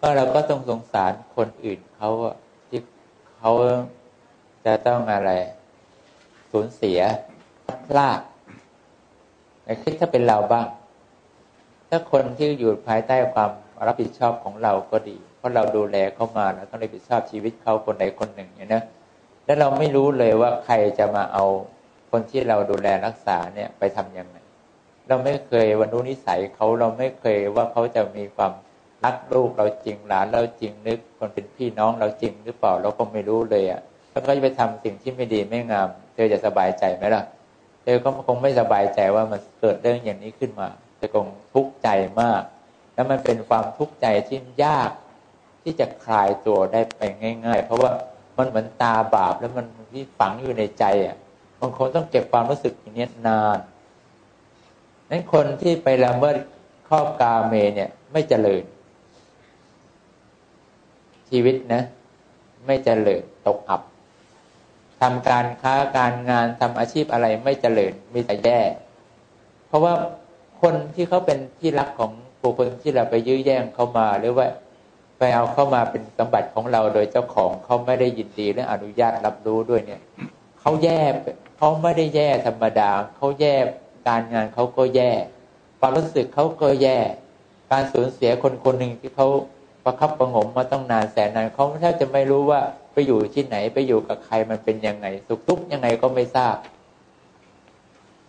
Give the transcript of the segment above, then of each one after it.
ก็เราก็ต้องสงสารคนอื่นเขาที่เขาจะต้องอะไร สูญเสียพลาดแต่คิดถ้าเป็นเราบ้าง ถ้าคนที่อยู่ภายใต้ความรับผิดชอบของเราก็ดี เพราะเราดูแลเขามาเราต้องรับผิดชอบชีวิตเขาคนใดคนหนึ่งเนี่ยนะแล้วเราไม่รู้เลยว่าใครจะมาเอาคนที่เราดูแลรักษาเนี่ยไปทํำยังไง เราไม่เคยวันรู้นิสัยเขาเราไม่เคยว่าเขาจะมีความ รักลูกเราจริงหลานเราจริงนึกคนเป็นพี่น้องเราจริงหรือเปล่าเราก็ไม่รู้เลยอะแล้วก็จะไปทำสิ่งที่ไม่ดีไม่งาม เธอจะสบายใจไหมล่ะ เธอก็คงไม่สบายใจว่ามันเกิดเรื่องอย่างนี้ขึ้นมาเธอคงทุกข์ใจมาก แล้วมันเป็นความทุกข์ใจที่ยากที่จะคลายตัวได้ไปง่าย ๆ เพราะว่ามันเหมือนตาบาปแล้วมันที่ฝังอยู่ในใจอะบางคนต้องเก็บความรู้สึกอย่างนี้นานนั้นคนที่ไปละเมิดข้อบกาเมเนี่ย ไม่เจริญ ชีวิตนะ ไม่เจริญตกอับทำการค้าการงานทำอาชีพอะไรไม่เจริญมีแต่แย่ เพราะว่าคนที่เขาเป็นที่รักของบุคคลที่เราไปยื้อแย่งเขามา หรือว่าไปเอาเข้ามาเป็นสมบัติของเราโดยเจ้าของเขาไม่ได้ยินดีและอนุญาตรับรู้ด้วยเนี่ยเขาแย่เขาไม่ได้แย่ธรรมดาเขาแย่การงานเขาก็แย่ความรู้สึกเขาก็แย่ การสูญเสียคนคนหนึ่งที่เขา ประคับประงมมาต้องนานแสนนานเขาแทบจะไม่รู้ว่าไปอยู่ที่ไหนไปอยู่กับใครมันเป็นยังไง สุขทุกข์ยังไงก็ไม่ทราบ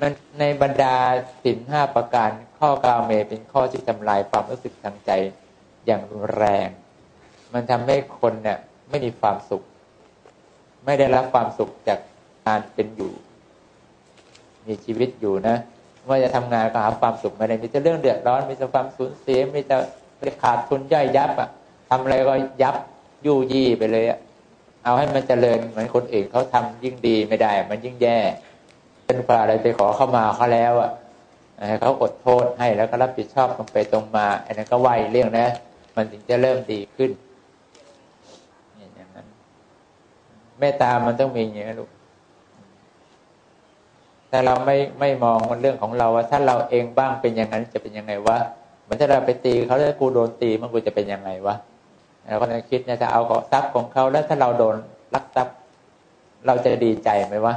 มันในบรรดาสินห้าประการข้อกาเมเป็นข้อที่ทำลายความรู้สึกทางใจอย่างรุนแรง มันทำให้คนเนี่ยไม่มีความสุข ไม่ได้รับความสุขจากการเป็นอยู่ มีชีวิตอยู่นะว่าจะทำงานก็หาความสุขไม่ได้มีแต่เรื่องเดือดร้อน มีแต่ความสูญเสียมีแต่ ขาดทุนย่อยยับอะทำอะไรก็ยับยู่ยี่ไปเลยอะเอาให้มันเจริญเหมือนคนอื่นเขาทำยิ่งดีไม่ได้ มันยิ่งแย่เป็นปลาอะไรไปขอเข้ามาเขาแล้วอะให้เขาอดโทษให้แล้วก็รับผิดชอบตรงไปตรงมาอันนั้นก็ไหวเรื่องนะ มันถึงจะเริ่มดีขึ้นอย่างนั้นเมตตามันต้องมีอย่างนี้ลูกแต่เราไม่ไม่มองมันเรื่องของเราว่าถ้าเราเองบ้างเป็นอย่างนั้นจะเป็นยังไงวะ เหมือนถ้าเราไปตีเขาแล้วกูโดนตีมันกูจะเป็นยังไงวะเราก็จะคิดเนี่ยจะเอาของทรัพย์ของเขาแล้วถ้าเราโดนลักทรัพย์ เราจะดีใจไหมวะ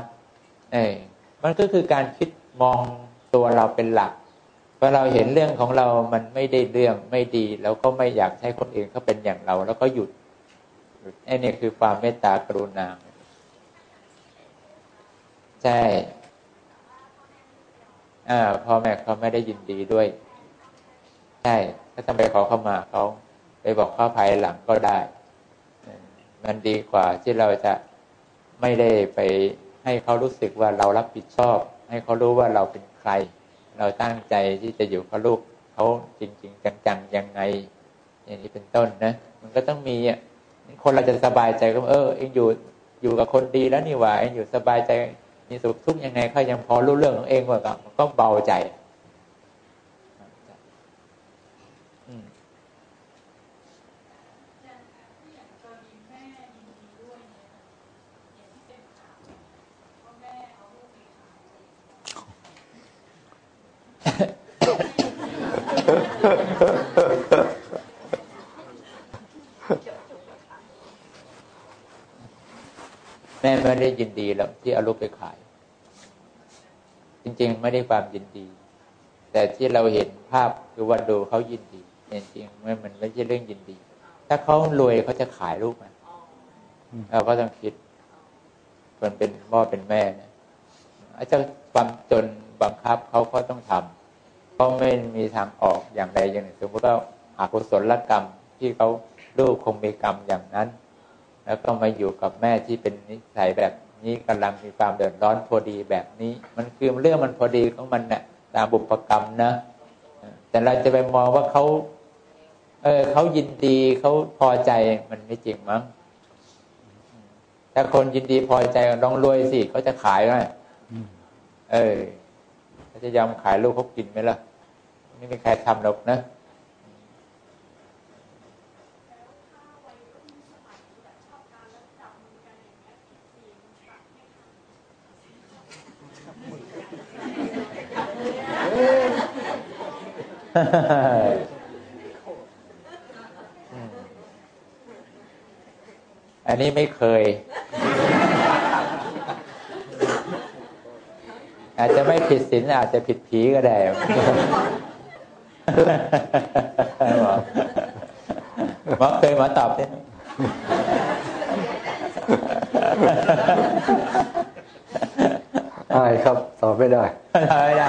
เออมันก็คือการคิดมองตัวเราเป็นหลักพอเราเห็นเรื่องของเรามันไม่ได้เรื่องไม่ดีเราก็ไม่อยากให้คนอื่นเขาเป็นอย่างเรา แล้วก็หยุดไอ้นี่คือความเมตตากรุณาใช่อ่าพ่อแม่เขาไม่ได้ยินดีด้วย ใช่ถ้าทำไปขอเข้ามาเขาไปบอกข้าภายหลังก็ได้ มันดีกว่าที่เราจะไม่ได้ไปให้เขารู้สึกว่าเรารับผิดชอบ ให้เขารู้ว่าเราเป็นใคร เราตั้งใจที่จะอยู่กับลูกเขาจริง ๆ จังๆยังไง อย่างนี้เป็นต้นนะ มันก็ต้องมีอะคนเราจะสบายใจก็เออเองอยู่อยู่กับคนดีแล้วนี่หว่าเองอยู่สบายใจมีสุขทุกข์ยังไงเขายังพอรู้เรื่องของเองว่าก็เบาใจ แม่ไม่ได้ยินดีหรอกที่เอาลูกไปขาย จริง ๆ ไม่ได้ความยินดี แต่ที่เราเห็นภาพคือว่าดูเขายินดีจริงๆมันมันไม่ใช่เรื่องยินดี ถ้าเขารวยเขาจะขายลูกไหมเราก็ต้องคิดคนเป็นพ่อเป็นแม่นะอาจจะความจนบังคับเขาก็ต้องทำ เขาไม่มีทางออกอย่างใดอย่างหนึ่งสมมติว่าอากุศลกรรมที่เขาลูกคงมีกรรมอย่างนั้น แล้วก็มาอยู่กับแม่ที่เป็นนิสัยแบบนี้กำลังมีความเดือดร้อนพอดีแบบนี้ มันคือเรื่องมันพอดีของมันเนะ่ยตามบุพกรรมนะแต่เราจะไปมองว่าเขาเออเขายินดีเขาพอใจมันไม่จริงมั้งถ้าคนยินดีพอใจลองรวยสิเขาจะขายไหมเออเขาจะยอมขายลูกเขากินไหมล่ะ ไม่มีใครทำหรอกนะอันนี้ไม่เคย อาจจะไม่ผิดศีลอาจจะผิดผีก็ได้ มาเคยมาตอบเนี่ยายครับตอบไม่ได้ ไม่ได้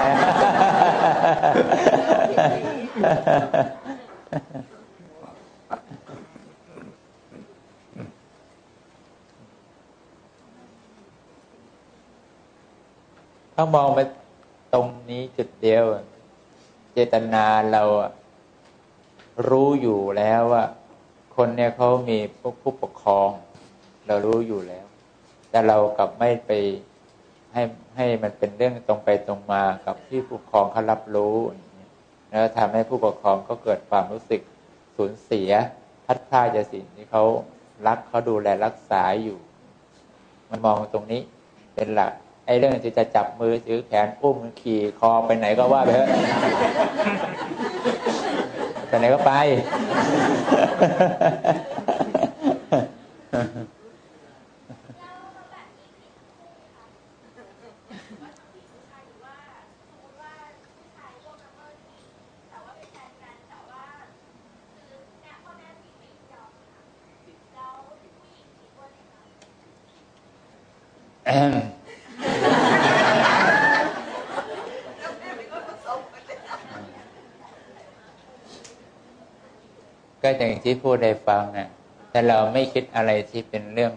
ถ้ามองไปตรงนี้จุดเดียว เจตนาเรารู้อยู่แล้วว่าคนเนี่ยเขามีพวกผู้ปกครอง เรารู้อยู่แล้ว แต่เรากลับไม่ไปให้ให้มันเป็นเรื่องตรงไปตรงมากับที่ผู้ปกครองเขารับรู้แล้วทำให้ผู้ปกครองก็เกิดความรู้สึกสูญเสียพัดพลาดจากสิ่งที่เขารักเขาดูแลรักษาอยู่ มันมองตรงนี้เป็นหลัก อ้เรื่องที่จะจับมือถือแขนอุ้มขี่คอไปไหนก็ว่าไปเถอะไปไหนก็ไปก็ อย่างที่พูดได้ฟังนะแต่เราไม่คิดอะไรที่เป็นเรื่อง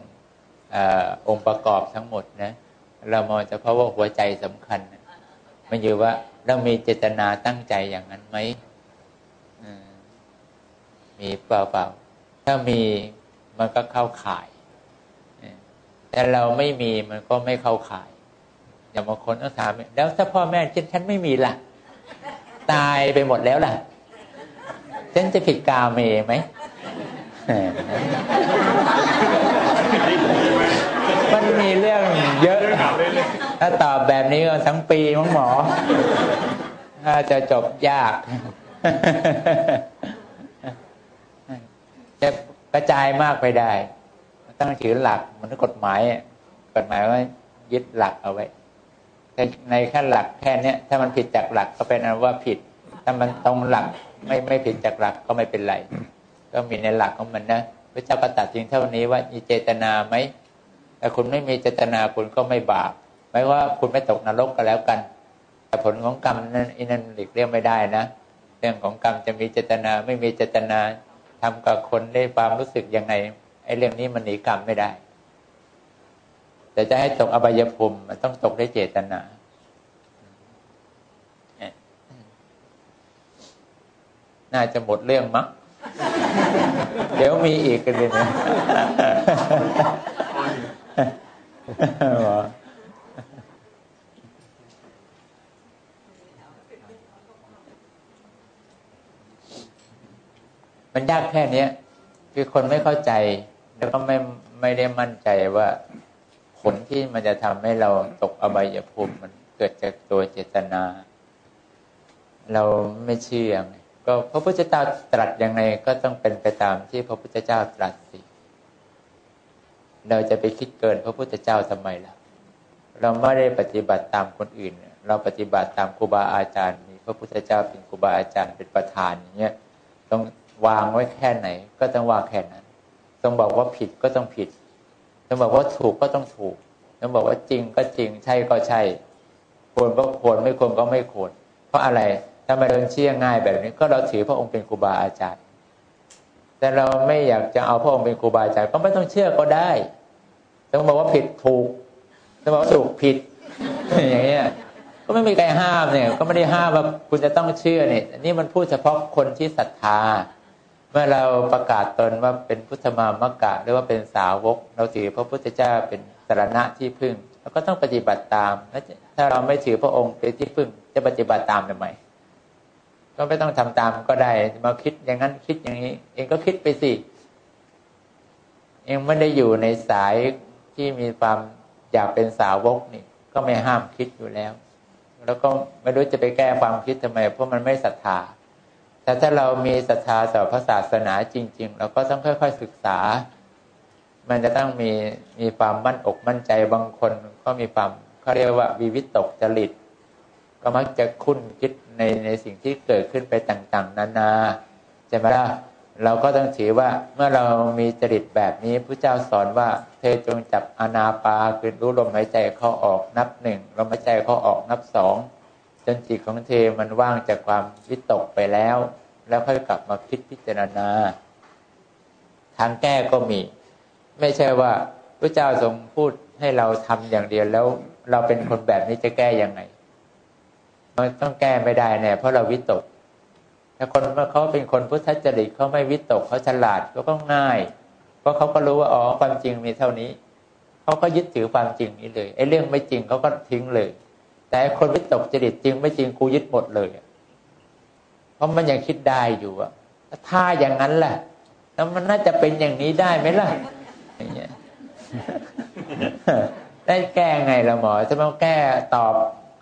อองค์ประกอบทั้งหมดนะเรามองเฉพาะว่าหัวใจสำคัญนะมันอยู่ว่าเรามีเจตนาตั้งใจอย่างนั้นไหมมีเปล่าเปล่าถ้ามีมันก็เข้าข่าย แต่เราไม่มีมันก็ไม่เข้าข่าย อย่างบางคนต้องถามแล้วถ้าพ่อแม่เช่นฉันไม่มีล่ะ ตายไปหมดแล้วล่ะ ฉันจะผิดกาเมไหมมันมีเรื่องเยอะ ถ้าตอบแบบนี้ก็ทั้งปีมั้งหมอถ้าจะจบยาก จะกระจายมากไปได้ต้องถือหลักมันกฎหมายกฎหมายว่ายึดหลักเอาไว้ในขั้นหลักแค่นี้ถ้ามันผิดจากหลักก็เป็นอันว่าผิด ถ้ามันตรงหลัก ไม่ไม่ผิดจากหลักก็ไม่เป็นไร ก็มีในหลักของมันนะพระเจ้าก็ตัดจริงเท่านี้ว่ามีเจตนาไหมแต่คุณไม่มีเจตนาคุณก็ไม่บาปไม่ว่าคุณไม่ตกนรกก็แล้วกัน แต่ผลของกรรมนั้นอินั้นหลีกเลี่ยงไม่ได้นะ เรื่องของกรรมจะมีเจตนาไม่มีเจตนาทำกับคนได้ความรู้สึกยังไงไอ้เรื่องนี้มันหนีกรรมไม่ได้ แต่จะให้ตกอบายภูมิมันต้องตกได้เจตนา น่าจะหมดเรื่องมั้ง เดี๋ยวมีอีกกันเลยนะมันยากแค่นี้คือคนไม่เข้าใจ แล้วก็ไม่ไม่ได้มั่นใจว่าผลที่มันจะทำให้เราตกอบายภูมิมันเกิดจากตัวเจตนา เราไม่เชื่อไง ก็พระพุทธเจ้าตรัสยังไงก็ต้องเป็นไปตามที่พระพุทธเจ้าตรัสสิ เราจะไปคิดเกินพระพุทธเจ้าทำไมล่ะ เราไม่ได้ปฏิบัติตามคนอื่น เราปฏิบัติตามครูบาอาจารย์มีพระพุทธเจ้าเป็นครูบาอาจารย์เป็นประธานอย่างเงี้ยต้องวางไว้แค่ไหน ก็ต้องวางแค่นั้น ต้องบอกว่าผิดก็ต้องผิด ต้องบอกว่าถูกก็ต้องถูก ต้องบอกว่าจริงก็จริงใช่ก็ใช่ควรก็ควรไม่ควรก็ไม่ควรเพราะอะไร ถ้ามาเดินเชื่อง่ายแบบนี้ ก็เราถือพระองค์เป็นครูบาอาจารย์ แต่เราไม่อยากจะเอาพระองค์เป็นครูบาอาจารย์ก็ไม่ต้องเชื่อก็ได้ต้องบอกว่าผิดถูกต้องบอกว่าถูกผิดอย่างเงี้ยก็ไม่มีใครห้ามเนี่ย ก็ไม่ได้ห้ามว่าคุณจะต้องเชื่อเนี่ยนี่มันพูดเฉพาะคนที่ศรัทธา เมื่อเราประกาศตนว่าเป็นพุทธมามะกะหรือว่าเป็นสาวก เราถือพระพุทธเจ้าเป็นสารณะที่พึ่งเราก็ต้องปฏิบัติตามถ้าเราไม่ถือพระองค์เป็นที่พึ่งจะปฏิบัติตามทำไม ก็ไม่ต้องทำตามก็ได้มาคิดอย่างนั้นคิดอย่างนี้ เองก็คิดไปสิเองไม่ได้อยู่ในสายที่มีความอยากเป็นสาวกนี่ ก็ไม่ห้ามคิดอยู่แล้ว แล้วก็ไม่รู้จะไปแก้ความคิดทำไม เพราะมันไม่ศรัทธาแต่ถ้าเรามีศรัทธาต่อพระศาสนาจริง ๆ เราก็ต้องค่อย ๆศึกษา มันจะต้องมีมีความมั่นอกมั่นใจบางคน ก็มีความเขาเรียกว่าวิวิตกจริต ก็มักจะคุ้นคิด ในในสิ่งที่เกิดขึ้นไปต่างๆ นานาใช่ไหมล่ะเราก็ต้องถือว่าเมื่อเรามีจริตแบบนี้พระเจ้าสอนว่า เธอจงจับอนาปาคือรู้ลมหายใจเข้าออกนับหนึ่งลมหายใจเข้าออกนับสองจนจิตของเธอมันว่างจากความวิตกไปแล้ว แล้วค่อยกลับมาคิดพิจารณา ทางแก้ก็มี ไม่ใช่ว่าพระเจ้าทรงพูดให้เราทำอย่างเดียวแล้ว เราเป็นคนแบบนี้จะแก้ยังไง มันต้องแก้ไม่ได้แน่เพราะเราวิตก ถ้าคนเขาเป็นคนพุทธจริตเขาไม่วิตกเขาฉลาดเขาก็ง่าย เพราะเขาก็รู้ว่าอ๋อความจริงมีเท่านี้เขาก็ยึดถือความจริงนี้เลยไอ้เรื่องไม่จริงเขาก็ทิ้งเลย แต่คนวิตกจริตจริงไม่จริงกูยึดหมดเลยเพราะมันยังคิดได้อยู่อะถ้าอย่างนั้นแหละแล้วมันน่าจะเป็นอย่างนี้ได้ไหมล่ะอย่างเงี้ยได้แก้ไงละหมอจะมาแก้ตอบ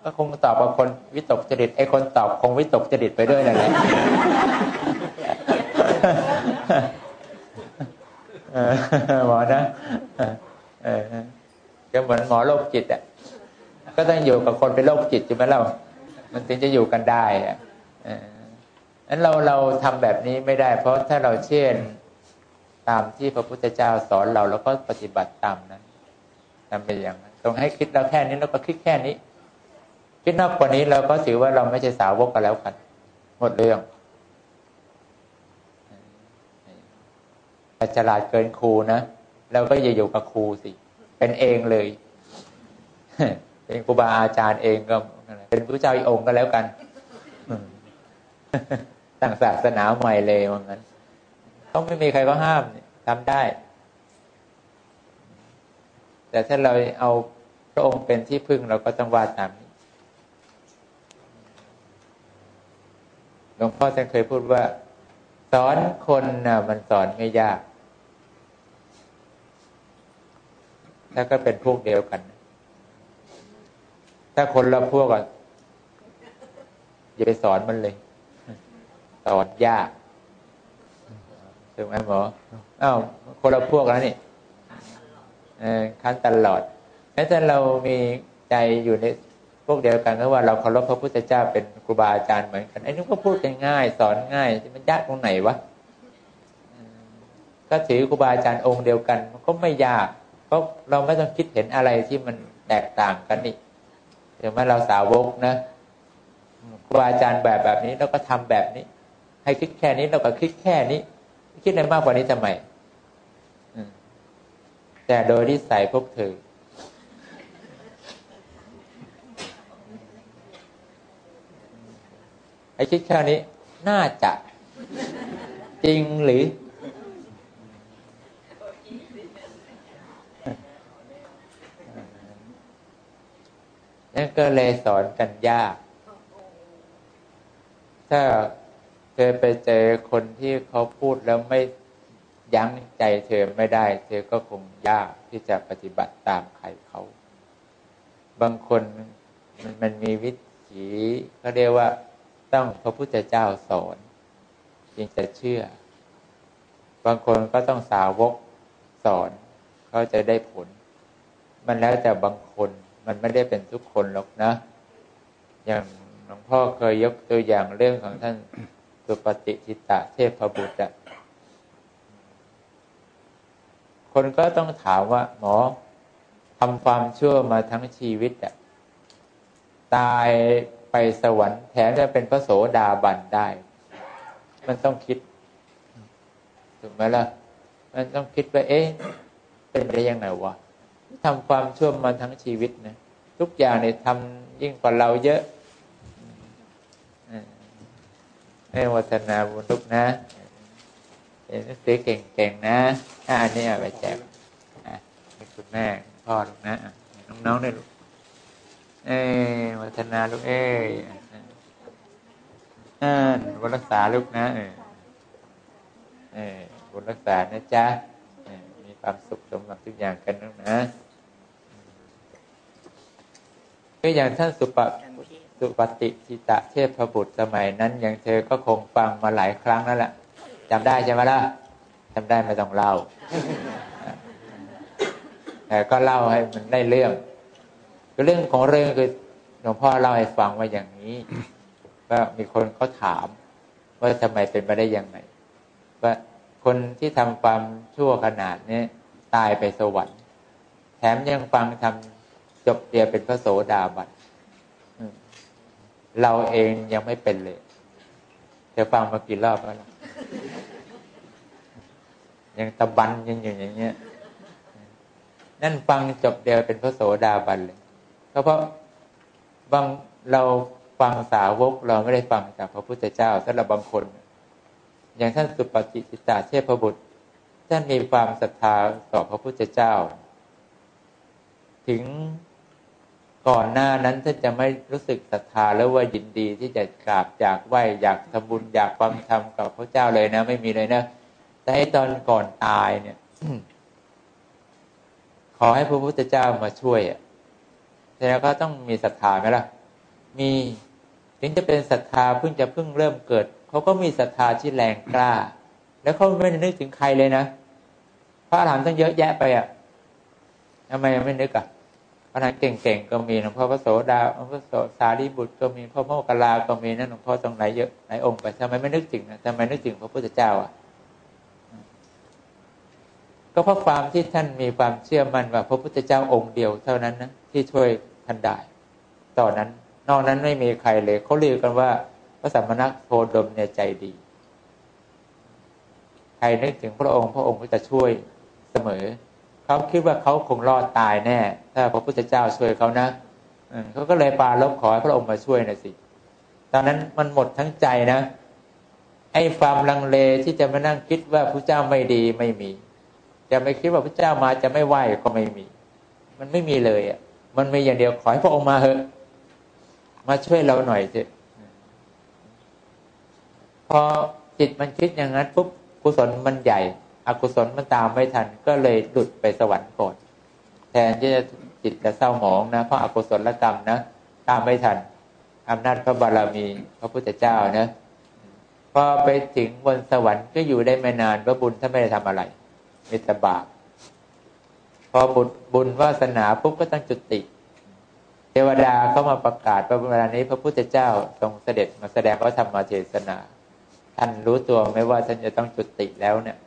ก็คงตอบกับคนวิตกจริตไอ้คนตอบคงวิตกจริตไปด้วยนั่นแหละหมอนะก็เหมือนหมอโรคจิตอะก็ต้องอยู่กับคนเป็นโรคจิตใช่ไหมเรา มันถึงจะอยู่กันได้อะนั้นเราเราทำแบบนี้ไม่ได้ เพราะถ้าเราเชื่อตามที่พระพุทธเจ้าสอนเรา แล้วก็ปฏิบัติตามนั้นทำไปอย่างนั้นต้องให้คิดเราแค่นี้เราก็คิดแค่นี้ คิดนอกกว่านี้เราก็ถือว่าเราไม่ใช่สาวกกันแล้วกัน หมดเรื่องฉลาดเกินครูนะเราก็อย่าอยู่กับครูสิ เป็นเองเลย เป็นครูบาอาจารย์เองก็เป็นพระเจ้าอีองค์ก็แล้วกันตั้งศาสนาใหม่เลยว่างั้นต้องไม่มีใครก็ห้ามทำได้ แต่ถ้าเราเอาพระองค์เป็นที่พึ่งเราก็ต้องวาดตามนี้ห ลวงพ่อท่านเคยพูดว่า สอนคนนะมันสอนไม่ยากถ้าก็เป็นพวกเดียวกัน ถ้าคนละพวกก็อย่าไปสอนมันเลย สอนยากถูกไหมหมออ้าวคนละพวกแล้วนี่ขั้นตลอดแม้แต่เรามีใจอยู่ใน พวกเดียวกันก็ว่าเราเคารพพระพุทธเจ้าเป็นครูบาอาจารย์เหมือนกันไอ้นี่ก็พูดง่ายสอนง่ายมันยากตรงไหนวะก็ถือครูบาอาจารย์องค์เดียวกันมันก็ไม่ยาก เพราะเราไม่ต้องคิดเห็นอะไรที่มันแตกต่างกันนี่ถึงแม้เราสาวกนะครูบาอาจารย์แบบแบบนี้เราก็ทำแบบนี้ ให้คิดแค่นี้เราก็คิดแค่นี้ คิดอะไรมากกว่านี้ทำไมแต่โดยที่ใส่พวกเธอ คิดแค่นี้ น่าจะ จริงหรือ นั่นก็เลยสอนกันยาก ถ้าเธอไปเจอคนที่เขาพูดแล้วไม่ยั้งใจเธอไม่ได้ เธอก็คงยากที่จะปฏิบัติตามใครเขา บางคนมันมันมีวิถีเขาเรียกว่า ต้องพระพุทธเจ้าสอนจึงจะเชื่อ บางคนก็ต้องสาวกสอนเขาจะได้ผล มันแล้วแต่บางคนมันไม่ได้เป็นทุกคนหรอกนะ อย่างหลวงพ่อเคยยกตัวอย่างเรื่องของท่านสุปฏิทิตะเทพบุตรคนก็ต้องถามว่า หมอทำความชั่วมาทั้งชีวิตอะตาย ไปสวรรค์แถมจะเป็นพระโสดาบันได้ มันต้องคิด ถูกไหมล่ะ มันต้องคิดว่าเอ๊ะเป็นไปยังไงวะทำความชั่วมาทั้งชีวิตนะทุกอย่างเนี่ยทำยิ่งกว่าเราเยอะให้วัฒนาบุญทุกนะเรียนหนังสือเก่งๆนะอันนี้อาไปแจกให้คุณแม่พ่อลูกนะน้องๆด้วยลูก เอ้วัฒนาลูกเอ้ยบุญรักษาลูกนะเออเออบุญรักษานะจ๊ะมีความสุขสมหวังทุกอย่างกันนะนะก็อย่างท่านสุปสุปฏิทิตะเทพบุตรสมัยนั้น อย่างเธอก็คงฟังมาหลายครั้งนั่นแหละจำได้ใช่ไหมล่ะจำได้ไม่ต้องเล่าแต่ก็เล่าให้มันได้เรื่อง เรื่องของเรื่องคือหลวงพ่อเล่าให้ฟังว่าอย่างนี้ก็มีคนเขาถาม ว่าทำไมเป็นไปได้ยังไงว่าคนที่ทำความชั่วขนาดนี้ตายไปสวรรค์ แถมยังฟังทำจบเดียวเป็นพระโสดาบันเราเองยังไม่เป็นเลยเธอฟังมากี่รอบแล้วยังตะบันยังอยู่อย่างเงี้ย นั่นฟังจบเดียวเป็นพระโสดาบันเลย เพราะบางเราฟังสาวกเราไม่ได้ฟังจากพระพุทธเจ้าสำหรับบางคน อย่างท่านสุปฏิจิตาเทพบุตร ท่านมีความศรัทธาต่อพระพุทธเจ้า ถึงก่อนหน้านั้นท่านจะไม่รู้สึกศรัทธาแล้วว่ายินดีที่จะกราบอยากไหวอยากทำบุญอยากฟังธรรมกับพระเจ้าเลยนะ ไม่มีเลยนะ แต่ให้ตอนก่อนตายเนี่ย ขอให้พระพุทธเจ้ามาช่วยอะ แต่แล้วก็ต้องมีศรัทธาไหมล่ะ มีถึงจะเป็นศรัทธาเพิ่งจะเพิ่งเริ่มเกิดเขาก็มีศรัทธาที่แรงกล้า แล้วเขาไม่นึกถึงใครเลยนะพระอรหันต์ต้องเยอะแยะไปอะทำไมไม่นึกอะพระนั้นเก่งๆก็มีหลวงพ่อพระโสดาหลวงพ่อโสสารีบุตรก็มีพ่อโมกขลาก็มีนั่นหลวงพ่อตรงไหนเยอะไหนองค์ไปทำไมไม่นึกถึงนะทำไมนึกถึงพระพุทธเจ้าอะ ก็เพราะความที่ท่านมีความเชื่อมั่นว่าพระพุทธเจ้าองค์เดียวเท่านั้นนะ ที่ช่วยท่านได้ตอนนั้นนอกนั้นไม่มีใครเลยเขาเรียกกันว่าพระสัมมาณโคดมเนี่ยใจดี ใครนึกถึงพระองค์ พระองค์ก็จะช่วยเสมอเขาคิดว่าเขาคงรอดตายแน่ ถ้าพระพุทธเจ้าช่วยเขานะเขาก็เลยปาลบขอให้พระองค์มาช่วยน่อยสิ ตอนนั้นมันหมดทั้งใจนะ ไอ้ความลังเลที่จะมานั่งคิดว่าพระเจ้าไม่ดีไม่มี จะไม่คิดว่าพระเจ้ามาจะไม่ไหวก็ไม่มี มันไม่มีเลยอะ มันมีอย่างเดียวขอให้พระองค์มาเถอะ มาช่วยเราหน่อยเถอะพอจิตมันคิดอย่างนั้นปุ๊บกุศลมันใหญ่ อกุศลมันตามไม่ทัน ก็เลยหลุดไปสวรรค์ก่อนแทนที่จะจิตจะเศร้าหมองนะเพราะอากุศลกรรมนะตามไม่ทันอำนาจพระบารมีพระพุทธเจ้านะพอไปถึงบนสวรรค์ก็อยู่ได้ไม่นานพระบุญถ้าไม่ได้ทำอะไรมีแต่บาป พอบุญบุญวาสนาปุ๊บก็ต้องจุติ เทวดาเข้ามาประกาศว่าเวลานี้พระพุทธเจ้าทรงเสด็จมาแสดงพระธรรมเทศนา ท่านรู้ตัวไหมว่าท่านจะต้องจุติแล้วเนี่ย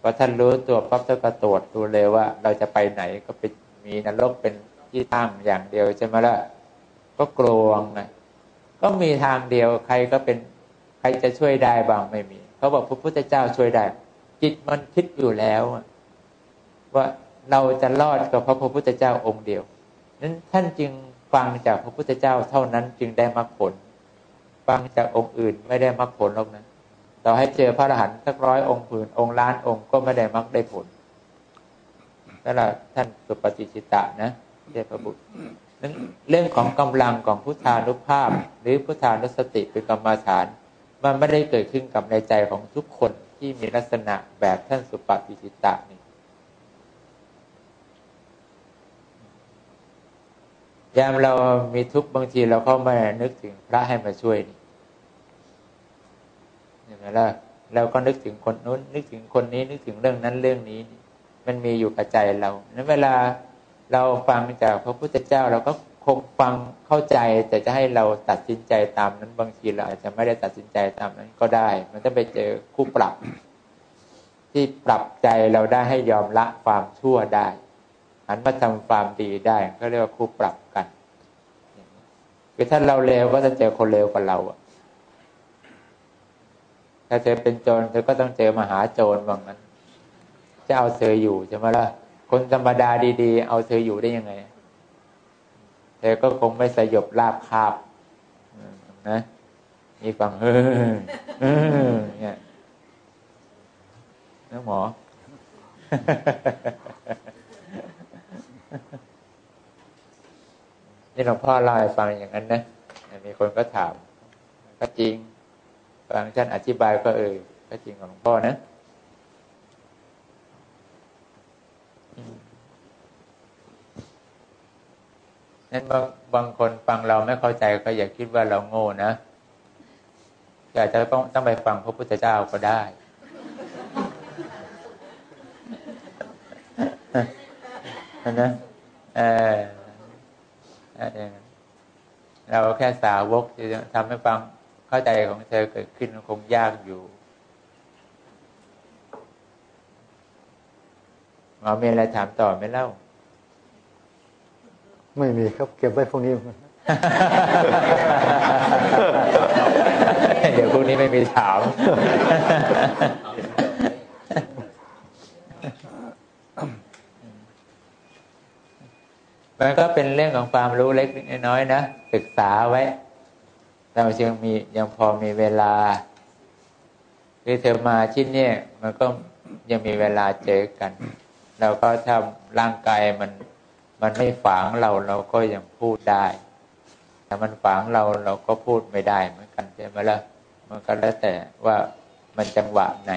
พอท่านรู้ตัวปั๊บท่านก็ตรวจดูเลยว่า เราจะไปไหนก็ไปมีนรกเป็นที่ตั้งอย่างเดียวใช่ไหมล่ะก็กลวงไงก็มีทางเดียวใครก็เป็นใครจะช่วยได้บ้างไม่มี เขาบอกพระพุทธเจ้าช่วยได้ จิตมันคิดอยู่แล้ว ว่าเราจะรอดกับพระพุทธเจ้าองค์เดียว นั้นท่านจึงฟังจากพระพุทธเจ้าเท่านั้นจึงได้มรรคผล ฟังจากองค์อื่นไม่ได้มรรคผลหรอกนะต่อให้เจอพระอรหันต์สักร้อยองค์ผืนองค์ล้านองค์ก็ไม่ได้มักได้ผลนั่นแหละท่านสุปฏิชิตะนะเทพบุตรนั้นเรื่องของกำลังของพุทธานุภาพ หรือพุทธานุสติเป็นกรรมาฐาน มันไม่ได้เกิดขึ้นกับในใจของทุกคนที่มีลักษณะแบบท่านสุปฏิชิตะนี่ ยามเรามีทุกข์บางทีเราเข้ามานึกถึงพระให้มาช่วยนี่แล้วเราก็นึกถึงคนนู้น นึกถึงคนนี้นึกถึงเรื่องนั้นเรื่องนี้ มันมีอยู่กับใจเรานั้นเวลาเราฟังจากพระพุทธเจ้าเราก็คงฟังเข้าใจแต่จะให้เราตัดสินใจตามนั้นบางทีเราอาจจะไม่ได้ตัดสินใจตามนั้นก็ได้ มันต้องไปเจอคู่ปรับ ที่ปรับใจเราได้ให้ยอมละความชั่วได้ หันมาทำความดีได้ก็เรียกว่าคู่ปรับกันคือถ้าเราเลวก็จะเจอคนเลวกว่าเราอะถ้าเธอเป็นโจรเธอก็ต้องเจอมหาโจรบางนั้น จะเอาเธออยู่ใช่ไหมล่ะคนธรรมดาดีๆ เอาเธออยู่ได้ยังไง เธอก็คงไม่สยบลาบคาบนะมีฟังเฮ้อเนี่ยนะหมอ นี่หลวงพ่อเล่าให้ฟังอย่างนั้นนะมีคนก็ถาม ก็จริงฟังท่านอธิบายก็เออก็จริงของหลวงพ่อนะนั้นบางบางคนฟังเราไม่เข้าใจก็อย่าคิดว่าเราโง่นะอาจจะต้องต้องไปฟังพระพุทธเจ้าก็ได้นะเออ เออเราแค่สาวกจะทำให้ฟังเข้าใจของเธอเกิดขึ้นคงยากอยู่หมอมีอะไรถามต่อไหมเล่า ไม่มีครับ เก็บไว้พวกนี้เดี๋ยวพรุ่งนี้ไม่มีถาม มันก็ เรื่องของความรู้เล็กน้อยนะศึกษาไว้ เราจึงมียังพอมีเวลาคือเธอมาที่นี่มันก็ยังมีเวลาเจอกัน เราก็ถ้าร่างกายมัน มันไม่ฝังเราเราก็ยังพูดได้แต่มันฝังเราเราก็พูดไม่ได้เหมือนกันใช่ไหมล่ะมันก็แล้วแต่ว่ามันจังหวะไหน